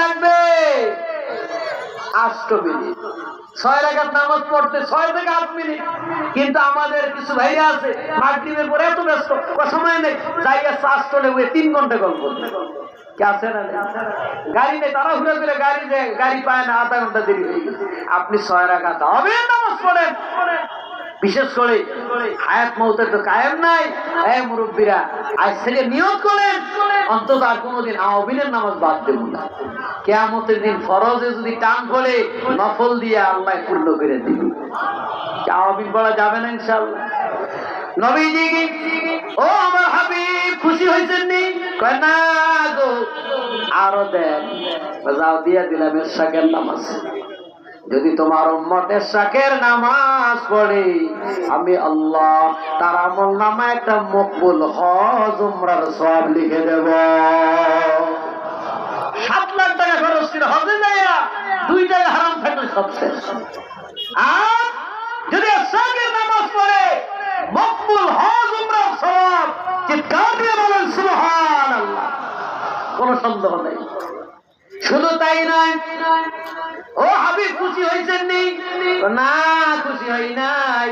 লাগবে। আষ্ট মিনিট। ছয় রাখাত নামাজ পড়তে ছয় থেকে আট মিনিট। কিন্তু আমাদের কিছু ভাইরা আছে, মাগরিবের পরে এত ব্যস্ত। সময় নেই। জায়গা চাষ চলে ওই তিন ঘণ্টা গল্প গাড়ি নেই। তারা ঘুরে ফিরে গাড়ি গাড়ি পায় না, আধা ঘণ্টা দেরি। আপনি ছয় রাখাত হবে নামাজ পড়েন। বিশেষ করে হায়াত মৌতের তো কায়েম নাই। এই মুরব্বীরা, আজ থেকে নিয়োগ করেন, অন্তত আর কোনোদিন আহবিনের নামাজ বাদ দেব না। কেয়ামতের দিন ফরজে যদি টান পড়ে নফল দিয়ে আল্লাহ পূর্ণ করে দিবে। আহবিন পড়া যাবে না ইনশাল্লাহ নবীজি ও আমার হাবিব, খুশি হয়েছেন নি? না গো, আরও দেন। যাও দিয়া দিলাম এর শাকের নামাজ। যদি তোমার উম্মতের শাকের নামাজ পড়ে, আমি আল্লাহ তার আমল নামা একটা মকবুল হজ উমরার সব লিখে দেব। সাত লাখ টাকা খরচ করে হজে যাইয়া দুই টাকা হারাম থাকলে সব শেষ। আর যদি শাকের নামাজ পড়ে, মকবুল হজ উমরার সব চিৎকার দিয়ে বলেন সুবহান আল্লাহ কোনো সন্দেহ নেই। শুধু তাই নয়, ও হাবিব খুশি হয়েছেন নি না খুশি হই নাই।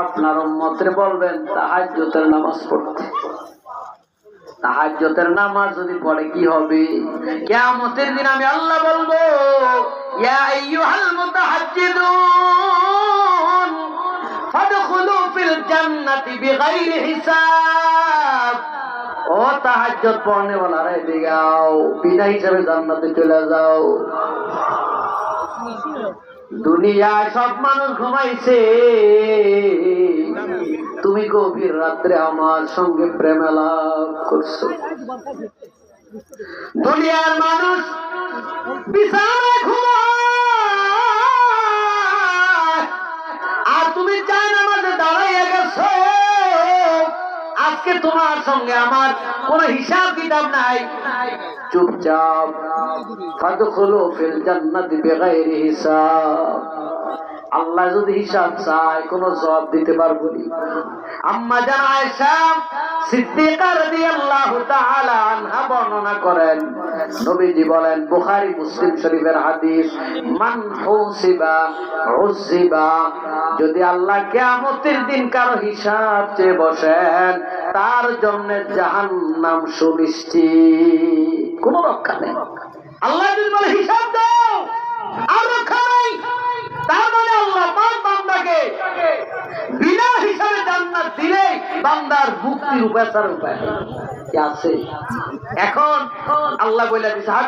আপনার উম্মতরে বলবেন, তাহাজ্জুদের নামাজ পড়তে। তাহাজ্জুদের নামাজ যদি পড়ে কি হবে? কিয়ামতের দিন আমি আল্লাহ বলব, ইয়া আইয়ুহাল মুতাহাজ্জিদুন, ফাদখুলু ফিল জান্নাতি বিগাইরি হিসাব। তাহাজ্জুদ পড়নে ওয়ালারা আও বিনা হিসাবে জান্নাতে চলে যাও। দুনিয়ায় সব মানুষ ঘুমাইছে। তুমি গভীর রাত্রে আমার সঙ্গে প্রেম লাভ করছ। দুনিয়ার মানুষ বিছানায় ঘুমায় আজকে তোমার সঙ্গে আমার কোন হিসাব কিতাব নাই। চুপচাপ ফাদখুলু ফিল জান্নাতি বিগাইরি হিসাব। আল্লাহ যদি হিসাব চায়, কোন জবাব দিতে পারব আম্মা জান আয়েশা সিদ্দিকা রাদিয়াল্লাহু তাআলা আনহা বর্ণনা করেন নবীজি বলেন, বুখারী, মুসলিম শরীফের হাদিস, মান হুসিবা উসিবা যদি আল্লাহ কিয়ামতের দিন কারও হিসাব চেয়ে বসেন, তার জন্য জাহান্নাম সুনিশ্চিত। কোনো রক্ষা নেই। আল্লাহ যদি বলে, হিসাব দাও, আর রক্ষা নেই তার মানে আল্লাহ পাক বান্দাকে বিনা হিসাবে জান্নাত দিলেই বান্দার মুক্তির উপায় ছাড়া উপায় আছে। এখন আল্লাহ বলে দিছে